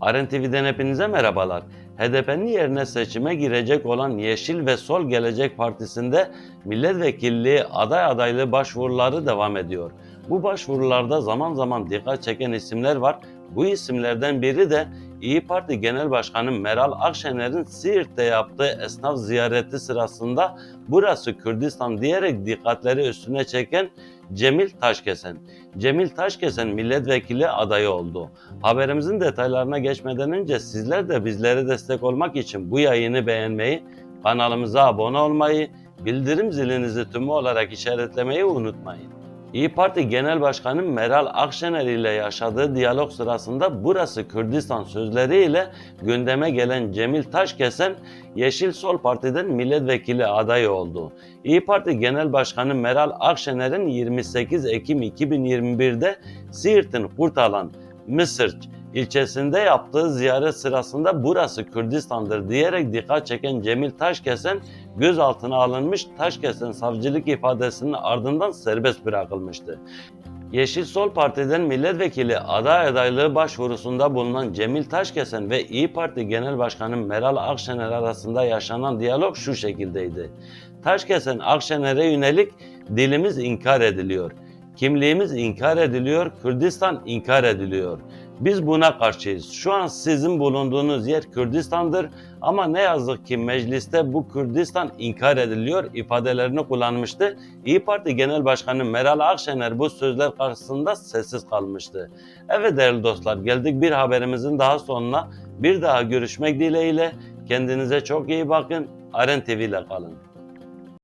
Aren TV'den hepinize merhabalar. HDP'nin yerine seçime girecek olan Yeşil ve Sol Gelecek Partisi'nde milletvekilliği aday adaylığı başvuruları devam ediyor. Bu başvurularda zaman zaman dikkat çeken isimler var. Bu isimlerden biri de İyi Parti Genel Başkanı Meral Akşener'in Siirt'te yaptığı esnaf ziyareti sırasında burası Kürdistan diyerek dikkatleri üstüne çeken Cemil Taşkesen. Cemil Taşkesen milletvekili adayı oldu. Haberimizin detaylarına geçmeden önce sizler de bizlere destek olmak için bu yayını beğenmeyi, kanalımıza abone olmayı, bildirim zilinizi tümü olarak işaretlemeyi unutmayın. İyi Parti Genel Başkanı Meral Akşener ile yaşadığı diyalog sırasında burası Kürdistan sözleriyle gündeme gelen Cemil Taşkesen, Yeşil Sol Parti'den milletvekili adayı oldu. İyi Parti Genel Başkanı Meral Akşener'in 28 Ekim 2021'de Siirt'in Kurtalan, Mısırç ilçesinde yaptığı ziyaret sırasında burası Kürdistan'dır diyerek dikkat çeken Cemil Taşkesen gözaltına alınmış Taşkesen savcılık ifadesinin ardından serbest bırakılmıştı. Yeşil Sol Parti'den milletvekili aday adaylığı başvurusunda bulunan Cemil Taşkesen ve İyi Parti Genel Başkanı Meral Akşener arasında yaşanan diyalog şu şekildeydi. Taşkesen Akşener'e yönelik dilimiz inkar ediliyor. Kimliğimiz inkar ediliyor, Kürdistan inkar ediliyor. Biz buna karşıyız. Şu an sizin bulunduğunuz yer Kürdistan'dır ama ne yazık ki mecliste bu Kürdistan inkar ediliyor ifadelerini kullanmıştı. İyi Parti Genel Başkanı Meral Akşener bu sözler karşısında sessiz kalmıştı. Evet değerli dostlar geldik bir haberimizin daha sonuna. Bir daha görüşmek dileğiyle kendinize çok iyi bakın. Aren TV ile kalın.